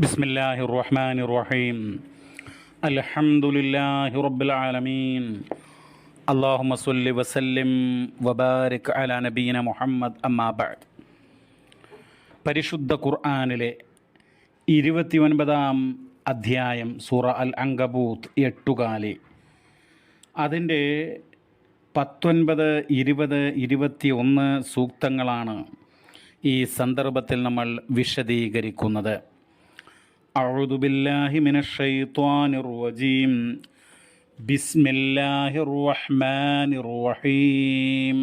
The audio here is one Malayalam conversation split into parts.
بسم الله الرحمن الرحيم الحمد لله رب العالمين اللهم صل وسلم وبارك على نبينا മുഹമ്മദ് അമ്മാ ബഅദ് പരിശുദ്ധ ഖുർആനിലെ ഇരുപത്തി ഒൻപതാം അധ്യായം സൂറ അൽ അങ്കബൂത്ത് എട്ടുകാലി അതിൻ്റെ പത്തൊൻപത് ഇരുപത് ഇരുപത്തി ഒന്ന് സൂക്തങ്ങളാണ് ഈ സന്ദർഭത്തിൽ നമ്മൾ വിശദീകരിക്കുന്നത് أعوذ بالله من الشيطان الرجيم بسم الله الرحمن الرحيم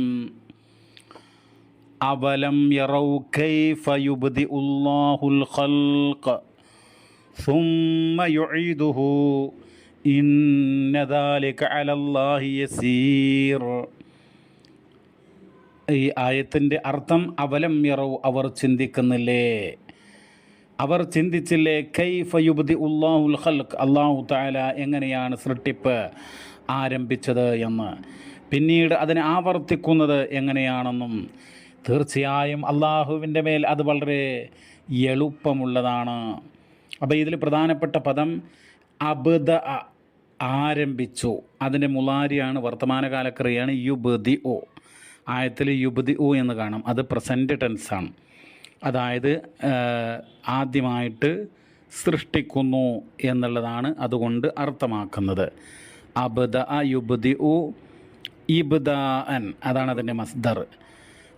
أولم يروا كيف يبدئ الله الخلق ثم يعيده إن ذلك على الله يسير ഈ ആയത്തിൻ്റെ അർത്ഥം അവലം യറവ് അവർ ചിന്തിക്കുന്നില്ലേ അവർ ചിന്തിച്ചില്ലേ കൈഫ യുബദി ഉള്ളാഹുൽ ഖൽഖ്? അള്ളാഹു താല എങ്ങനെയാണ് സൃഷ്ടിപ്പ് ആരംഭിച്ചത് എന്ന്. പിന്നീട് അതിനെ ആവർത്തിക്കുന്നത് എങ്ങനെയാണെന്നും തീർച്ചയായും അള്ളാഹുവിന്റെ മേൽ അത് വളരെ എളുപ്പമുള്ളതാണ്. അപ്പോൾ ഇതിൽ പ്രധാനപ്പെട്ട പദം അബദ ആരംഭിച്ചു. അതിന്റെ മുളാരിയാണ് വർത്തമാനകാലക്രിയയാണ് യുബദി ഒ ആയത്തിൽ യുബദി ഒ എന്ന് കാണാം. അത് പ്രസന്റ് ടെൻസാണ് അതായത് ആദ്യമായിട്ട് സൃഷ്ടിക്കുന്നു എന്നുള്ളതാണ് അതുകൊണ്ട് അർത്ഥമാക്കുന്നത്. അബദ യുബ്ദി ഉ ഇബ്ദ അൻ അതാണ് അതിന്റെ മസ്ദർ.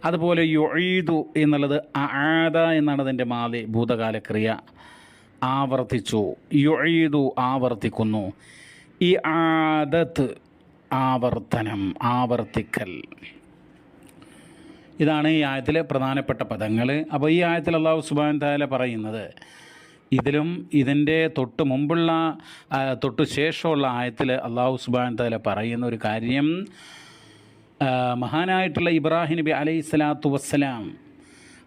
അതുപോലെ യുഈദു എന്നുള്ളത് ആദ എന്നാണ് അതിന്റെ മാതി ഭൂതകാലക്രിയ. ആവർത്തിച്ചു. യുഈദു ആവർത്തിക്കുന്നു. ഈ ആദത്ത് ആവർത്തനം ആവർത്തിക്കൽ. ഇതാണ് ഈ ആയത്തിലെ പ്രധാനപ്പെട്ട പദങ്ങൾ. അപ്പോൾ ഈ ആയത്തിൽ അള്ളാഹു സുബാൻ താല പറയുന്നത് ഇതിലും ഇതിന്റെ തൊട്ട് മുമ്പുള്ള തൊട്ട് ശേഷമുള്ള ആയത്തിൽ അള്ളാഹു സുബാൻ താല പറയുന്ന ഒരു കാര്യം മഹാനായിട്ടുള്ള ഇബ്രാഹിം നബി അലൈഹി സ്വലാത്തു വസ്സലാം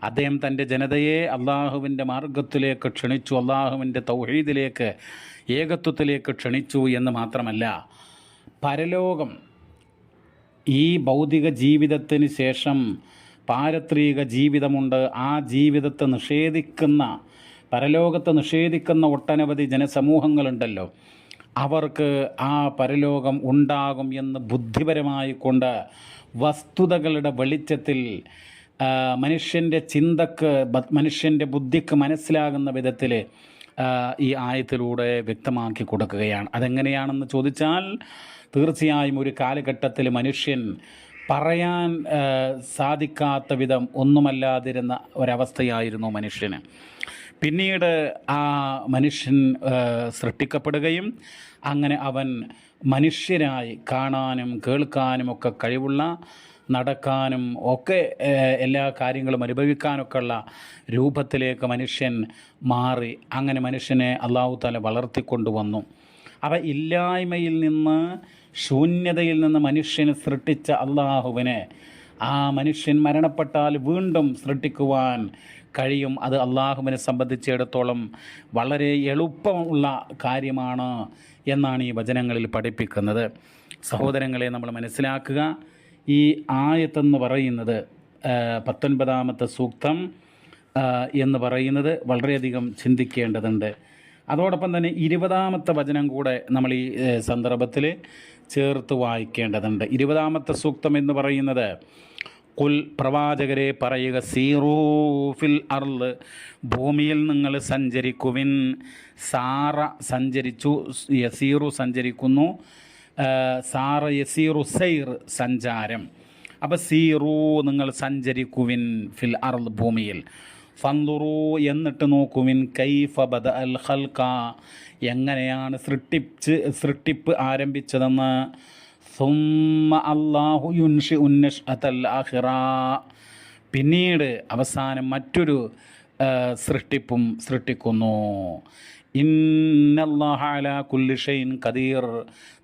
അദ്ദേഹം തന്റെ ജനതയെ അള്ളാഹുവിന്റെ മാർഗത്തിലേക്ക് ക്ഷണിച്ചു അള്ളാഹുവിന്റെ തൗഹീദിലേക്ക് ഏകത്വത്തിലേക്ക് ക്ഷണിച്ചു എന്ന് മാത്രമല്ല പരലോകം ഈ ഭൗതിക ജീവിതത്തിന് ശേഷം പാരത്രിക ജീവിതമുണ്ട്. ആ ജീവിതത്തെ നിഷേധിക്കുന്ന പരലോകത്തെ നിഷേധിക്കുന്ന ഒട്ടനവധി ജനസമൂഹങ്ങളുണ്ടല്ലോ. അവർക്ക് ആ പരലോകം ഉണ്ടാകും എന്ന് ബുദ്ധിപരമായി കൊണ്ട് വസ്തുതകളുടെ വെളിച്ചത്തിൽ മനുഷ്യന്റെ ചിന്തക്ക് മനുഷ്യന്റെ ബുദ്ധിക്ക് മനസ്സിലാകുന്ന വിധത്തിൽ ഈ ആയത്തിലൂടെ വ്യക്തമാക്കി കൊടുക്കുകയാണ്. അതെങ്ങനെയാണെന്ന് ചോദിച്ചാൽ തീർച്ചയായും ഒരു കാലഘട്ടത്തിൽ മനുഷ്യൻ പറയാൻ സാധിക്കാത്ത വിധം ഒന്നുമല്ലാതിരുന്ന ഒരവസ്ഥയായിരുന്നു മനുഷ്യന്. പിന്നീട് ആ മനുഷ്യൻ സൃഷ്ടിക്കപ്പെടുകയും അങ്ങനെ അവൻ മനുഷ്യരായി കാണാനും കേൾക്കാനും ഒക്കെ കഴിവുള്ള നടക്കാനും ഒക്കെ എല്ലാ കാര്യങ്ങളും അനുഭവിക്കാനൊക്കെ ഉള്ള രൂപത്തിലേക്ക് മനുഷ്യൻ മാറി. അങ്ങനെ മനുഷ്യനെ അള്ളാഹു താല വളർത്തിക്കൊണ്ടുവന്നു. അവ ഇല്ലായ്മയിൽ നിന്ന് ശൂന്യതയിൽ നിന്ന് മനുഷ്യന് സൃഷ്ടിച്ച അള്ളാഹുവിനെ ആ മനുഷ്യൻ മരണപ്പെട്ടാൽ വീണ്ടും സൃഷ്ടിക്കുവാൻ കഴിയും. അത് അള്ളാഹുവിനെ സംബന്ധിച്ചിടത്തോളം വളരെ എളുപ്പമുള്ള കാര്യമാണ് എന്നാണ് ഈ വചനങ്ങളിൽ പഠിപ്പിക്കുന്നത്. സഹോദരങ്ങളെ നമ്മൾ മനസ്സിലാക്കുക. ഈ ആയത്തെന്ന് പറയുന്നത് പത്തൊൻപതാമത്തെ സൂക്തം എന്ന് പറയുന്നത് വളരെയധികം ചിന്തിക്കേണ്ടതുണ്ട്. അതോടൊപ്പം തന്നെ ഇരുപതാമത്തെ വചനം കൂടെ നമ്മൾ ഈ സന്ദർഭത്തിൽ ചേർത്ത് വായിക്കേണ്ടതുണ്ട്. ഇരുപതാമത്തെ സൂക്തം എന്ന് പറയുന്നത് കുൽ പ്രവാചകരെ പറയുക സീറൂഫിൽ അർൾ ഭൂമിയിൽ നിങ്ങൾ സഞ്ചരിക്കുവിൻ. സാറ സഞ്ചരിച്ചു യസീറു സഞ്ചരിക്കുന്നു സാറ യസീറു സൈർ സഞ്ചാരം. അപ്പോൾ സീറൂ നിങ്ങൾ സഞ്ചരിക്കുവിൻ ഫിൽ അർൾ ഭൂമിയിൽ. ഫന്തുറു എന്നിട്ട് നോക്കുവിൻ കൈഫ ബദ അൽ ഹൽക്ക എങ്ങനെയാണ് സൃഷ്ടിച്ച് സൃഷ്ടിപ്പ് ആരംഭിച്ചതെന്ന്? സുമ്മ അള്ളാഹു യുൻഷി ഉന്നഷ് അതൽ ആഹിറ പിന്നീട് അവസാനം മറ്റൊരു സൃഷ്ടിപ്പും സൃഷ്ടിക്കുന്നു. ഇന്നല്ലാഹല കുല്ലിഷൈൻ കദീർ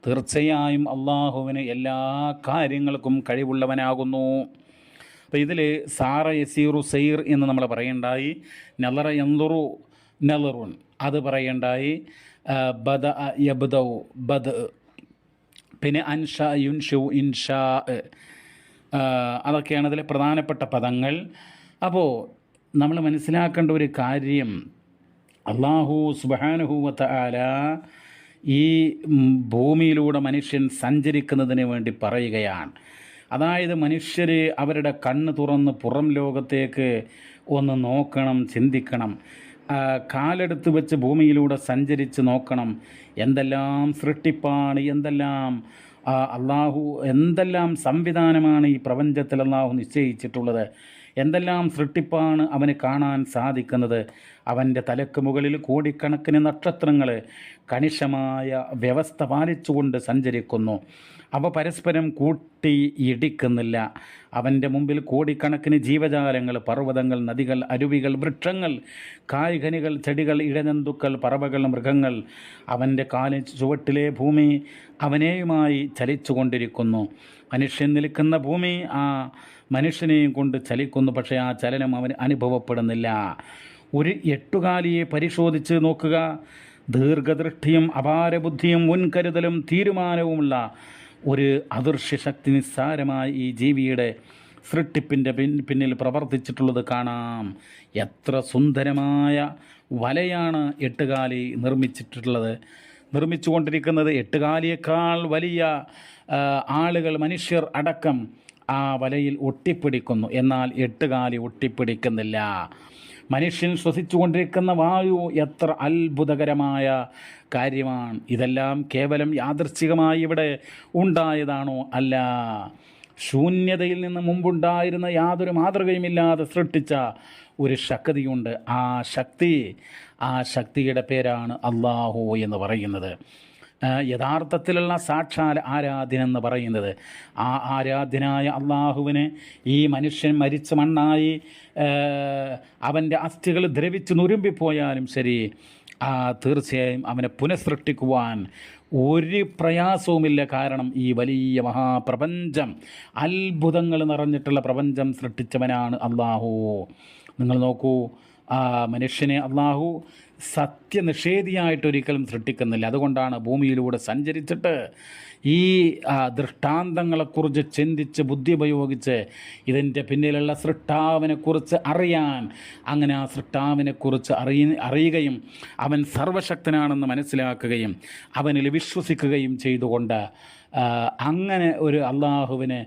തീർച്ചയായും അള്ളാഹുവിന് എല്ലാ കാര്യങ്ങൾക്കും കഴിവുള്ളവനാകുന്നു. അപ്പോൾ ഇതിൽ സാറ യസീറു സെയ്ർ എന്ന് നമ്മൾ പറയണ്ടായി നലറ എന്തുറു നലറുൻ അത് പറയണ്ടായി ബദ യബ്ദൗ ബദ് പിന്നെ അൻഷ യുൻഷു ഇൻഷാ അതൊക്കെയാണ് അതിലെ പ്രധാനപ്പെട്ട പദങ്ങൾ. അപ്പോൾ നമ്മൾ മനസ്സിലാക്കേണ്ട ഒരു കാര്യം അള്ളാഹു സുബാനുഹൂവത്ത ആല ഈ ഭൂമിയിലൂടെ മനുഷ്യൻ സഞ്ചരിക്കുന്നതിന് വേണ്ടി പറയുകയാണ്. അതായത് മനുഷ്യർ അവരുടെ കണ്ണ് തുറന്ന് പുറം ലോകത്തേക്ക് ഒന്ന് നോക്കണം ചിന്തിക്കണം. കാലെടുത്ത് വെച്ച് ഭൂമിയിലൂടെ സഞ്ചരിച്ച് നോക്കണം. എന്തെല്ലാം സൃഷ്ടിപ്പാണ് എന്തെല്ലാം അള്ളാഹു എന്തെല്ലാം സംവിധാനമാണ് ഈ പ്രപഞ്ചത്തിൽ അള്ളാഹു നിശ്ചയിച്ചിട്ടുള്ളത്. എന്തെല്ലാം സൃഷ്ടിപ്പാണ് അവന് കാണാൻ സാധിക്കുന്നത്? അവന്റെ തലക്ക് മുകളിൽ കോടിക്കണക്കിന് നക്ഷത്രങ്ങൾ കണിശമായ വ്യവസ്ഥ പാലിച്ചുകൊണ്ട് സഞ്ചരിക്കുന്നു. അവ പരസ്പരം കൂട്ടി ഇടിക്കുന്നില്ല. അവന്റെ മുമ്പിൽ കോടിക്കണക്കിന് ജീവജാലങ്ങൾ പർവതങ്ങൾ നദികൾ അരുവികൾ വൃക്ഷങ്ങൾ കായ്കനികൾ ചെടികൾ ഇഴജന്തുക്കൾ പറവകൾ മൃഗങ്ങൾ. അവന്റെ കാലി ചുവട്ടിലെ ഭൂമി അവനെയുമായി ചലിച്ചുകൊണ്ടിരിക്കുന്നു. മനുഷ്യൻ നിൽക്കുന്ന ഭൂമി ആ മനുഷ്യനെയും കൊണ്ട് ചലിക്കുന്നു പക്ഷേ ആ ചലനം അവന് അനുഭവപ്പെടുന്നില്ല. ഒരു എട്ടുകാലിയെ പരിശോധിച്ച് നോക്കുക. ദീർഘദൃഷ്ടിയും അപാരബുദ്ധിയും മുൻകരുതലും തീരുമാനവുമുള്ള ഒരു അദൃശ്യ ശക്തി നിസ്സാരമായി ഈ ജീവിയുടെ സൃഷ്ടിപ്പിന്റെ പിൻ പിന്നിൽ പ്രവർത്തിച്ചിട്ടുള്ളത് കാണാം. എത്ര സുന്ദരമായ വലയാണ് എട്ടുകാലി നിർമ്മിച്ചിട്ടുള്ളത്. നിർമ്മിച്ചുകൊണ്ടിരിക്കുന്നത് എട്ടുകാലിയേക്കാൾ വലിയ ആളുകൾ മനുഷ്യർ അടക്കം ആ വലയിൽ ഒട്ടിപ്പിടിക്കുന്നു. എന്നാൽ എട്ടുകാലി ഒട്ടിപ്പിടിക്കുന്നില്ല. മനുഷ്യൻ ശ്വസിച്ചുകൊണ്ടിരിക്കുന്ന വായു എത്ര അത്ഭുതകരമായ കാര്യമാണ്. ഇതെല്ലാം കേവലം യാദൃച്ഛികമായി ഇവിടെ ഉണ്ടായതാണോ അല്ല. ശൂന്യതയിൽ നിന്ന് മുമ്പുണ്ടായിരുന്ന യാതൊരു മാതൃകയുമില്ലാതെ സൃഷ്ടിച്ച ഒരു ശക്തിയുണ്ട്. ആ ശക്തി ആ ശക്തിയുടെ പേരാണ് അള്ളാഹു എന്ന് പറയുന്നത്. യഥാർത്ഥത്തിലുള്ള സാക്ഷാൽ ആരാധന എന്ന് പറയുന്നത്. ആ ആരാധ്യനായ അള്ളാഹുവിന് ഈ മനുഷ്യൻ മരിച്ച മണ്ണായി അവന്റെ അസ്ഥികൾ ദ്രവിച്ച് നുരുമ്പിപ്പോയാലും ശരി ആ, തീർച്ചയായും അവനെ പുനഃസൃഷ്ടിക്കുവാൻ ഒരു പ്രയാസവുമില്ല. കാരണം ഈ വലിയ മഹാപ്രപഞ്ചം അത്ഭുതങ്ങൾ നിറഞ്ഞിട്ടുള്ള പ്രപഞ്ചം സൃഷ്ടിച്ചവനാണ് അള്ളാഹു. നിങ്ങൾ നോക്കൂ മനുഷ്യനെ അള്ളാഹു സത്യനിഷേധിയായിട്ട് ഒരിക്കലും സൃഷ്ടിക്കുന്നില്ല. അതുകൊണ്ടാണ് ഭൂമിയിലൂടെ സഞ്ചരിച്ചിട്ട് ഈ ദൃഷ്ടാന്തങ്ങളെക്കുറിച്ച് ചിന്തിച്ച് ബുദ്ധി ഉപയോഗിച്ച് ഇതിന്റെ പിന്നിലുള്ള സൃഷ്ടാവിനെക്കുറിച്ച് അറിയാൻ അങ്ങനെ ആ സൃഷ്ടാവിനെക്കുറിച്ച് അറിയ അറിയുകയും അവൻ സർവശക്തനാണെന്ന് മനസ്സിലാക്കുകയും അവനിൽ വിശ്വസിക്കുകയും ചെയ്തുകൊണ്ട് അങ്ങനെ ഒരു അള്ളാഹുവിന്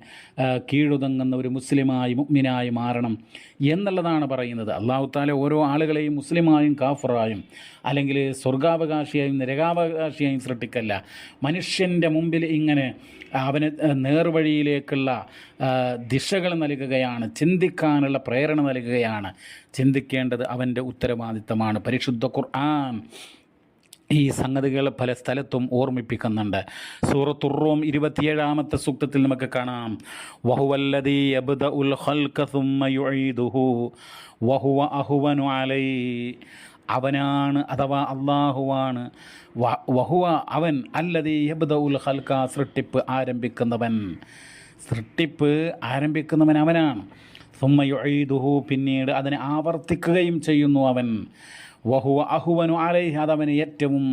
കീഴുതങ്ങുന്ന ഒരു മുസ്ലിമായി മുഗ്മിനായി മാറണം എന്നുള്ളതാണ് പറയുന്നത്. അള്ളാഹു താല ഓരോ ആളുകളെയും മുസ്ലിമായും കാഫറായും അല്ലെങ്കിൽ സ്വർഗാവകാശിയായും നിരകാവകാശിയായും സൃഷ്ടിക്കല്ല. മനുഷ്യന്റെ മുമ്പിൽ ഇങ്ങനെ അവന് നേർവഴിയിലേക്കുള്ള ദിശകൾ നൽകുകയാണ് ചിന്തിക്കാനുള്ള പ്രേരണ നൽകുകയാണ്. ചിന്തിക്കേണ്ടത് അവന്റെ ഉത്തരവാദിത്തമാണ്. പരിശുദ്ധ ഖുർആൻ ഈ സംഗതികൾ പല സ്ഥലത്തും ഓർമ്മിപ്പിക്കുന്നുണ്ട്. സൂറത്തുറൂം ഇരുപത്തിയേഴാമത്തെ സൂക്തത്തിൽ നമുക്ക് കാണാം. വഹുവല്ലതി അബ്ദ ഉൽ വഹുവ അഹുവനു അലൈ അവനാണ് അഥവാ അള്ളാഹുവാണ് വഹുവ അവൻ അല്ലതീ അബ്ദ ഉൽ ഖൽക സൃഷ്ടിപ്പ് ആരംഭിക്കുന്നവൻ. സൃഷ്ടിപ്പ് ആരംഭിക്കുന്നവൻ അവനാണ്. സുമ്മ യുഈദുഹു പിന്നീട് അതിനെ ആവർത്തിക്കുകയും ചെയ്യുന്നു അവൻ. വഹുവ അഹുവനു അലൈഹി അതവന് ഏറ്റവും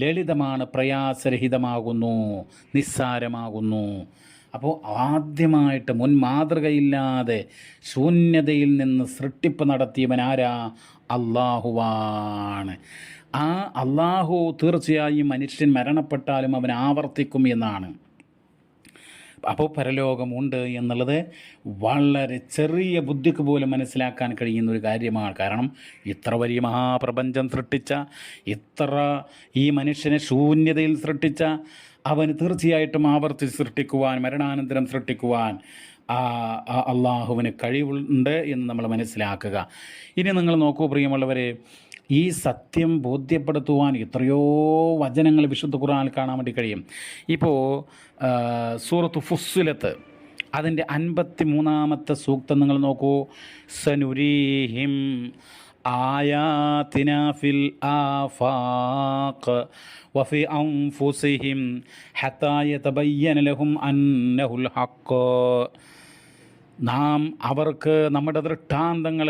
ലളിതമാണ് പ്രയാസരഹിതമാകുന്നു നിസ്സാരമാകുന്നു. അപ്പോൾ ആദ്യമായിട്ട് മുൻ മാതൃകയില്ലാതെ ശൂന്യതയിൽ നിന്ന് സൃഷ്ടിപ്പ് നടത്തിയവൻ ആരാ? അള്ളാഹുവാണ്. ആ അള്ളാഹു തീർച്ചയായും മനുഷ്യൻ മരണപ്പെട്ടാലും അവൻ ആവർത്തിക്കും എന്നാണ്. അപ്പോൾ പരലോകമുണ്ട് എന്നുള്ളത് വളരെ ചെറിയ ബുദ്ധിക്ക് പോലും മനസ്സിലാക്കാൻ കഴിയുന്ന ഒരു കാര്യമാണ്. കാരണം ഇത്ര വലിയ മഹാപ്രപഞ്ചം സൃഷ്ടിച്ച ഇത്ര ഈ മനുഷ്യനെ ശൂന്യതയിൽ സൃഷ്ടിച്ച അവന് തീർച്ചയായിട്ടും ആവർത്തി സൃഷ്ടിക്കുവാൻ മരണാനന്തരം സൃഷ്ടിക്കുവാൻ അള്ളാഹുവിന് കഴിവുണ്ട് എന്ന് നമ്മൾ മനസ്സിലാക്കുക. ഇനി നിങ്ങൾ നോക്കൂ പ്രിയമുള്ളവരെ ഈ സത്യം ബോധ്യപ്പെടുത്തുവാൻ എത്രയോ വചനങ്ങൾ വിശുദ്ധ ഖുർആനിൽ കാണാൻ വേണ്ടി കഴിയും. ഇപ്പോൾ സൂറത്ത് ഫുസ്സുലത്ത് അതിന്റെ അൻപത്തി മൂന്നാമത്തെ സൂക്തം നിങ്ങൾ നോക്കൂ. സനുരീഹിം ആയാതിനാഫിൽ ആഫാഖ് വഫി അംഫുസിഹിം ഹത്താ യതബയ്യന ലഹും അന്നഹുൽ ഹഖ്. നാം അവർക്ക് നമ്മുടെ ദൃഷ്ടാന്തങ്ങൾ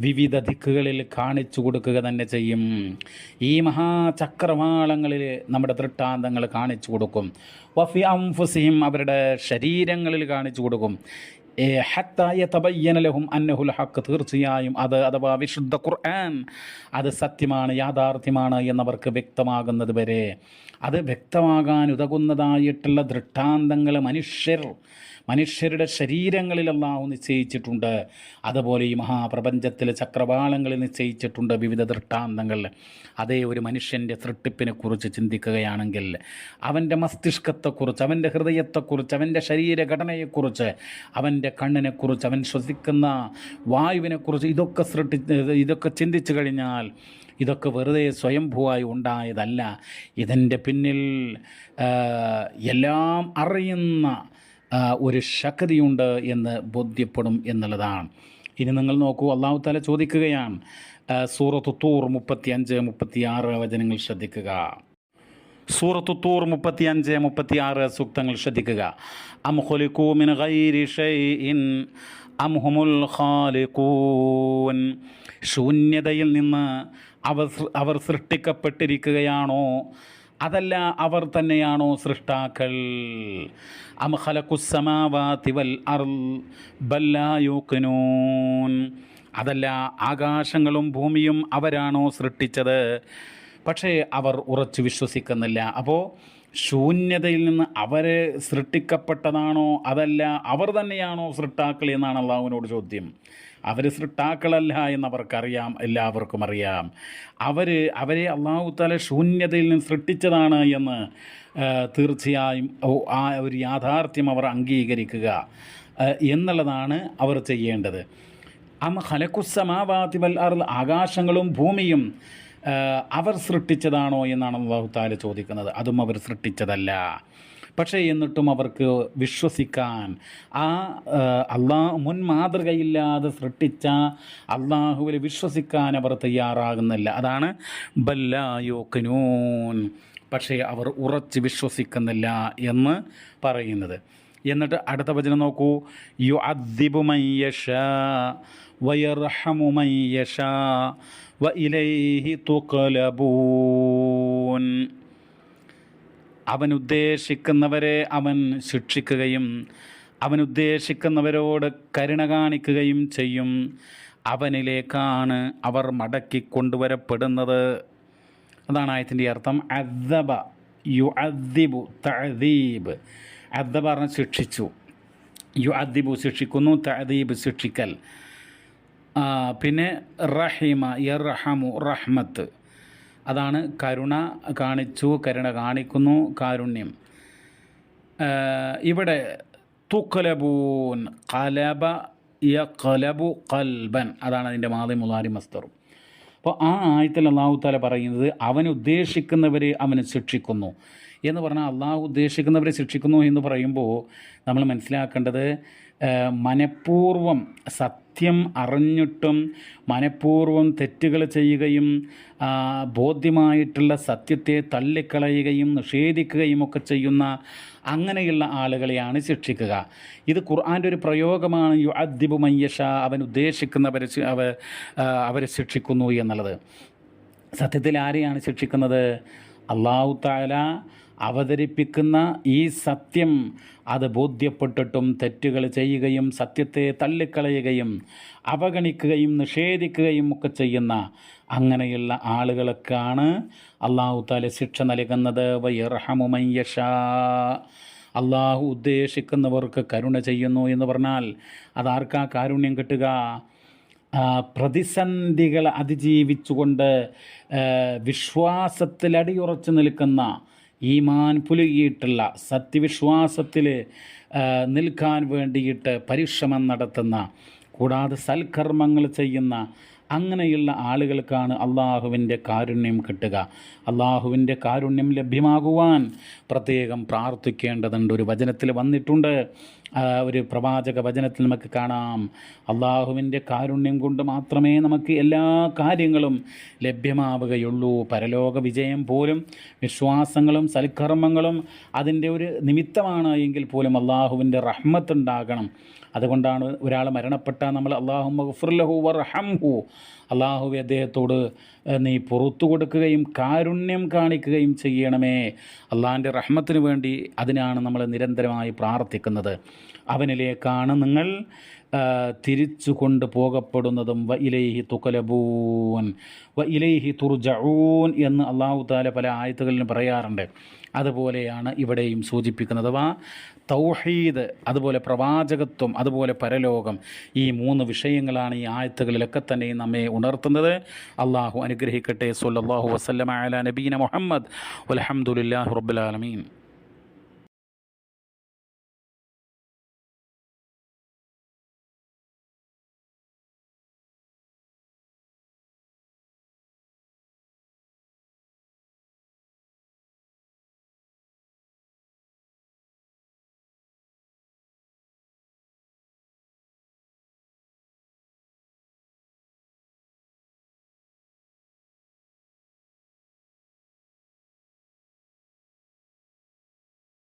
വിവിധ ദിക്കുകളിൽ കാണിച്ചു കൊടുക്കുക തന്നെ ചെയ്യും. ഈ മഹാചക്രവാളങ്ങളിൽ നമ്മുടെ ദൃഷ്ടാന്തങ്ങൾ കാണിച്ചു കൊടുക്കും. വഫി അംഫുസിയും അവരുടെ ശരീരങ്ങളിൽ കാണിച്ചു കൊടുക്കും. അന്നഹുൽ ഹക്ക് തീർച്ചയായും അത് അഥവാ വിശുദ്ധ ഖുർആൻ അത് സത്യമാണ് യാഥാർത്ഥ്യമാണ് എന്നവർക്ക് വ്യക്തമാകുന്നത് വരെ. അത് വ്യക്തമാകാൻ ഉതകുന്നതായിട്ടുള്ള ദൃഷ്ടാന്തങ്ങൾ മനുഷ്യർ മനുഷ്യരുടെ ശരീരങ്ങളിൽ നിശ്ചയിച്ചിട്ടുണ്ട്. അതുപോലെ ഈ മഹാപ്രപഞ്ചത്തിലെ ചക്രവാളങ്ങളിൽ നിശ്ചയിച്ചിട്ടുണ്ട് വിവിധ ദൃഷ്ടാന്തങ്ങൾ. അതേ ഒരു മനുഷ്യന്റെ സൃഷ്ടിപ്പിനെ കുറിച്ച് ചിന്തിക്കുകയാണെങ്കിൽ അവന്റെ മസ്തിഷ്കത്തെക്കുറിച്ച് അവന്റെ ഹൃദയത്തെക്കുറിച്ച് അവന്റെ ശരീരഘടനയെക്കുറിച്ച് അവന്റെ കണ്ണിനെക്കുറിച്ച് അവൻ ശ്വസിക്കുന്ന വായുവിനെക്കുറിച്ച് ഇതൊക്കെ സൃഷ്ടി ഇതൊക്കെ ചിന്തിച്ചു കഴിഞ്ഞാൽ ഇതൊക്കെ വെറുതെ സ്വയംഭൂവായി ഉണ്ടായതല്ല. ഇതിന്റെ പിന്നിൽ എല്ലാം അറിയുന്ന ഒരു ശക്തിയുണ്ട് എന്ന് ബോധ്യപ്പെടും എന്നുള്ളതാണ്. ഇനി നിങ്ങൾ നോക്കൂ അള്ളാഹു താല ചോദിക്കുകയാണ് സൂറത്ത് തൂർ മുപ്പത്തി അഞ്ച് മുപ്പത്തി ആറ് വചനങ്ങൾ ശ്രദ്ധിക്കുക. സൂറത്തു തൂർ മുപ്പത്തി അഞ്ച് മുപ്പത്തി ആറ് സൂക്തങ്ങൾ ശ്രദ്ധിക്കുക. അം ഹൊലിക്കൂമിൻ മിൻ ഗൈരി ഷൈഇൻ അം ഹുമുൽ ഖാലിഖൂൻ. ശൂന്യതയിൽ നിന്ന് അവർ അവർ സൃഷ്ടിക്കപ്പെട്ടിരിക്കുകയാണോ? അതല്ല അവർ തന്നെയാണോ സൃഷ്ടാക്കൾ? അം ഖലഖുസ്സമാവാതി വൽ യൂഖിനൂൻ. അതല്ല ആകാശങ്ങളും ഭൂമിയും അവരാണോ സൃഷ്ടിച്ചത്? പക്ഷേ അവർ ഉറച്ചു വിശ്വസിക്കുന്നില്ല. അപ്പോൾ ശൂന്യതയിൽ നിന്ന് അവരെ സൃഷ്ടിക്കപ്പെട്ടതാണോ അതല്ല അവർ തന്നെയാണോ സൃഷ്ടാക്കൾ എന്നാണ് അള്ളാഹുവിനോട് ചോദ്യം. അവർ സൃഷ്ടാക്കളല്ല എന്നവർക്കറിയാം എല്ലാവർക്കും അറിയാം. അവർ അവരെ അള്ളാഹു താല ശൂന്യതയിൽ നിന്ന് സൃഷ്ടിച്ചതാണ് എന്ന് തീർച്ചയായും ആ ഒരു യാഥാർത്ഥ്യം അവർ അംഗീകരിക്കുക എന്നുള്ളതാണ് അവർ ചെയ്യേണ്ടത്. അം ഹലക്കുസമാവാതി വൽ അർൾ ആകാശങ്ങളും ഭൂമിയും അവർ സൃഷ്ടിച്ചതാണോ എന്നാണ് അള്ളാഹു താല ചോദിക്കുന്നത്. അതും അവർ സൃഷ്ടിച്ചതല്ല. പക്ഷേ എന്നിട്ടും അവർക്ക് വിശ്വസിക്കാൻ ആ അള്ളാ മുൻ മാതൃകയില്ലാതെ സൃഷ്ടിച്ച അള്ളാഹുവിൽ വിശ്വസിക്കാൻ അവർ തയ്യാറാകുന്നില്ല. അതാണ് ബല്ലായോക്കനൂൻ പക്ഷേ അവർ ഉറച്ച് വിശ്വസിക്കുന്നില്ല എന്ന് പറയുന്നത്. എന്നിട്ട് അടുത്ത വചനം നോക്കൂ. യു അദ്ദിബുമയ്യഷ വയർഹമുമയ്യഷ വയർഹമു മയ്യഷ വ തുഖലബൂൻ. അവൻ ഉദ്ദേശിക്കുന്നവരെ അവൻ ശിക്ഷിക്കുകയും അവൻ ഉദ്ദേശിക്കുന്നവരോട് കരുണ കാണിക്കുകയും ചെയ്യും. അവനിലേക്കാണ് അവർ മടക്കി കൊണ്ടുവരപ്പെടുന്നത്. അതാണ് ആയത്തിന്റെ അർത്ഥം. അദ്ദബ യു അദ്ദിബു തഅദീബ്. അദ്ദബ പറഞ്ഞ് ശിക്ഷിച്ചു. യു അദ്ദിബു ശിക്ഷിക്കുന്നു തഅദീബ് ശിക്ഷിക്കൽ. പിന്നെ റഹിമ യർഹമു റഹ്മത്ത്. അതാണ് കരുണ കാണിച്ചു കരുണ കാണിക്കുന്നു കാരുണ്യം. ഇവിടെ തുക്കലബൂൻ കലബ യ കലബു കൽബൻ അതാണ് അതിന്റെ മാതി മുലാരി മസ്തറും അപ്പോൾ ആ ആയത്തിൽ അള്ളാഹു താല പറയുന്നത് അവൻ ഉദ്ദേശിക്കുന്നവരെ അവന് ശിക്ഷിക്കുന്നു. എന്ന് പറഞ്ഞാൽ അള്ളാഹു ഉദ്ദേശിക്കുന്നവരെ ശിക്ഷിക്കുന്നു എന്ന് പറയുമ്പോൾ നമ്മൾ മനസ്സിലാക്കേണ്ടത് ആ, മനഃപൂർവം സത്യം അറിഞ്ഞിട്ടും മനഃപൂർവം തെറ്റുകൾ ചെയ്യുകയും ബോധ്യമായിട്ടുള്ള സത്യത്തെ തള്ളിക്കളയുകയും നിഷേധിക്കുകയും ഒക്കെ ചെയ്യുന്ന അങ്ങനെയുള്ള ആളുകളെയാണ് ശിക്ഷിക്കുക. ഇത് ഖുർആന്റെ ഒരു പ്രയോഗമാണ്. യു അദ്ദിബു മയ്യഷ അവൻ ഉദ്ദേശിക്കുന്നവരെ അവ അവരെ ശിക്ഷിക്കുന്നു എന്നുള്ളത്. സത്യത്തിൽ ആരെയാണ് ശിക്ഷിക്കുന്നത്? അള്ളാഹു താല അവതരിപ്പിക്കുന്ന ഈ സത്യം അത് ബോധ്യപ്പെട്ടിട്ടും തെറ്റുകൾ ചെയ്യുകയും സത്യത്തെ തള്ളിക്കളയുകയും അവഗണിക്കുകയും നിഷേധിക്കുകയും ഒക്കെ ചെയ്യുന്ന അങ്ങനെയുള്ള ആളുകൾക്കാണ് അള്ളാഹു താല ശിക്ഷ നൽകുന്നത്. വൈറഹമുമയ്യഷ അള്ളാഹു ഉദ്ദേശിക്കുന്നവർക്ക് കരുണ ചെയ്യുന്നു എന്ന് പറഞ്ഞാൽ അതാർക്കാ കാരുണ്യം കിട്ടുക? പ്രതിസന്ധികൾ അതിജീവിച്ചുകൊണ്ട് അടിയുറച്ചു നിൽക്കുന്ന ഈമാൻ പുലുകിയിട്ടുള്ള സത്യവിശ്വാസത്തിൽ നിൽക്കാൻ വേണ്ടിയിട്ട് പരിശ്രമം നടത്തുന്ന കൂടാതെ സൽക്കർമ്മങ്ങൾ ചെയ്യുന്ന അങ്ങനെയുള്ള ആളുകൾക്കാണ് അള്ളാഹുവിന്റെ കാരുണ്യം കിട്ടുക. അള്ളാഹുവിന്റെ കാരുണ്യം ലഭ്യമാകുവാൻ പ്രത്യേകം പ്രാർത്ഥിക്കേണ്ടതുണ്ട്. ഒരു വചനത്തിൽ വന്നിട്ടുണ്ട്. ഒരു പ്രവാചക വചനത്തിൽ നമുക്ക് കാണാം. അള്ളാഹുവിന്റെ കാരുണ്യം കൊണ്ട് മാത്രമേ നമുക്ക് എല്ലാ കാര്യങ്ങളും ലഭ്യമാവുകയുള്ളൂ. പരലോക വിജയം പോലും വിശ്വാസങ്ങളും സൽക്കർമ്മങ്ങളും അതിന്റെ ഒരു നിമിത്തമാണ് എങ്കിൽ പോലും അള്ളാഹുവിന്റെ റഹ്മത്തുണ്ടാകണം അതുകൊണ്ടാണ് ഒരാൾ മരണപ്പെട്ടാൽ നമ്മൾ അള്ളാഹു മഗ്ഫുർലഹു വർഹംഹു അള്ളാഹുവെ അദ്ദേഹത്തോട് നീ പുറത്തു കൊടുക്കുകയും കാരുണ്യം കാണിക്കുകയും ചെയ്യണമേ. അള്ളാഹിന്റെ റഹ്മത്തിന് വേണ്ടി അതിനാണ് നമ്മൾ നിരന്തരമായി പ്രാർത്ഥിക്കുന്നത്. അവനിലേക്കാണ് നിങ്ങൾ തിരിച്ചു കൊണ്ട് പോകപ്പെടുന്നതും. വ ഇലൈഹി തുക്കലബൂൻ വ ഇലൈഹി തുർജഊൻ എന്ന് അള്ളാഹു താല പല ആയത്തുകളിലും പറയാറുണ്ട്. അതുപോലെയാണ് ഇവിടെയും സൂചിപ്പിക്കുന്നത്. വാ തൗഹീദ് അതുപോലെ പ്രവാചകത്വം അതുപോലെ പരലോകം ഈ മൂന്ന് വിഷയങ്ങളാണ് ഈ ആയത്തുകളിലൊക്കെ തന്നെ നമ്മെ ഉണർത്തുന്നത്. അള്ളാഹു അനുഗ്രഹിക്കട്ടെ. സുല്ലാഹു വസല്ലമ അല നബീന മുഹമ്മദ്. അലഹമുല്ലാ റബ്ബുലാലമീൻ